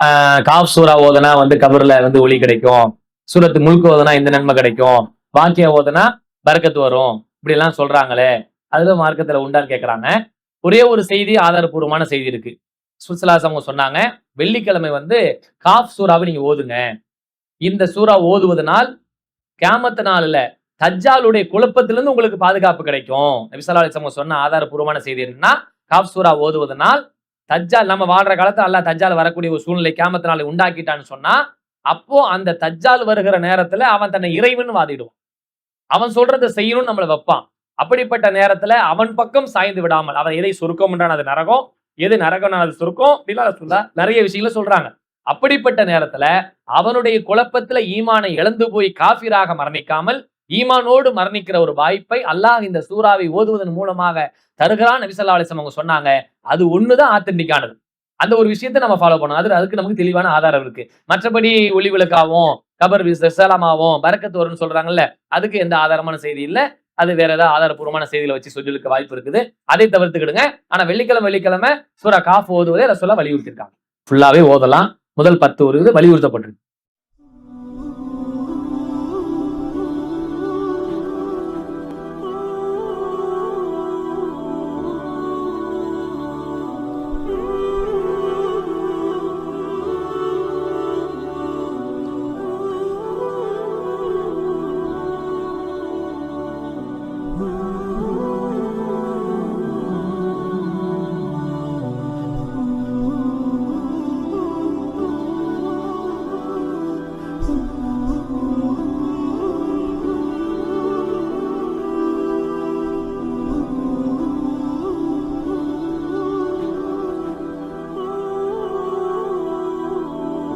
காப் cough சூரா ஓதுனா வந்து கபர்ல வந்து ஒளி கிடைக்கும். சூரத்து முழுக்க ஓதுனா இந்த நன்மை கிடைக்கும். வாக்கிய ஓதுனா பறக்கத்து வரும். இப்படி எல்லாம் சொல்றாங்களே. அதுல மார்க்கத்துல உண்டான்னு கேட்கறாங்க ஒரே ஒரு செய்தி ஆதாரபூர்வமான செய்தி இருக்கு. சுசலாஸ் அவங்க சொன்னாங்க வெள்ளிக்கிழமை வந்து காஃப் சூறாவை நீங்க ஓதுங்க. இந்த சூறா ஓதுவதனால் கேமத்த நாளில் தஜ்ஜாலுடைய குழப்பத்திலிருந்து உங்களுக்கு பாதுகாப்பு கிடைக்கும். நபிசல்லா அலிஸ்லாம் சொன்ன ஆதாரபூர்வமான செய்தி என்னன்னா காஃப் சூறா ஓதுவதனால் தஜ்ஜால் நம்ம வாழ்ற காலத்துல அல்லா தஜ்ஜால் வரக்கூடிய ஒரு சூழ்நிலை கேமத்தினால உண்டாக்கிட்டான்னு சொன்னா அப்போ அந்த தஜ்ஜால் வருகிற நேரத்துல அவன் தன்னை இறைவன் வாதிடுவான். அவன் சொல்றதை செய்யணும்னு நம்மளை வைப்பான். அப்படிப்பட்ட நேரத்துல அவன் பக்கம் சாய்ந்து விடாமல் அவன் எதை சுருக்கம்ன்றான் அது நரகம் எது நரகம்னா அது சுருக்கம் அப்படிலாம் சொல்ல நிறைய விஷயங்களை சொல்றாங்க. அப்படிப்பட்ட நேரத்துல அவனுடைய குழப்பத்துல ஈமானை இழந்து போய் காஃபிராக மரணிக்காமல் ஈமானோடு மரணிக்கிற ஒரு வாய்ப்பை அல்லாஹ் இந்த சூறாவை ஓதுவதன் மூலமாக தருகிறான். நபிசல்லா அலிஸ்லாம் அவங்க சொன்னாங்க அது ஒண்ணுதான் ஆத்தென்டிக்கானது. அந்த ஒரு விஷயத்தை நம்ம ஃபாலோ பண்ணணும். அது அதுக்கு நமக்கு தெளிவான ஆதாரம் இருக்கு. மற்றபடி ஒளி விளக்காவும் கபர் விசலாமாவும் பறக்கத்து வரும்னு சொல்றாங்கல்ல அதுக்கு எந்த ஆதாரமான செய்தி இல்லை. அது வேற ஏதாவது ஆதாரபூர்வமான செய்திகளை வச்சு சொல்லியிருக்க வாய்ப்பு இருக்குது. அதை தவிர்த்துக்கிடுங்க. ஆனா வெள்ளிக்கிழமை வெள்ளிக்கிழமை சூரா காஃப் ஓதுவதே ரசோல்லா வலியுறுத்திருக்காங்க ஃபுல்லாவே ஓதலாம். முதல் பத்து ஒரு இது வலியுறுத்தப்பட்டிருக்கு.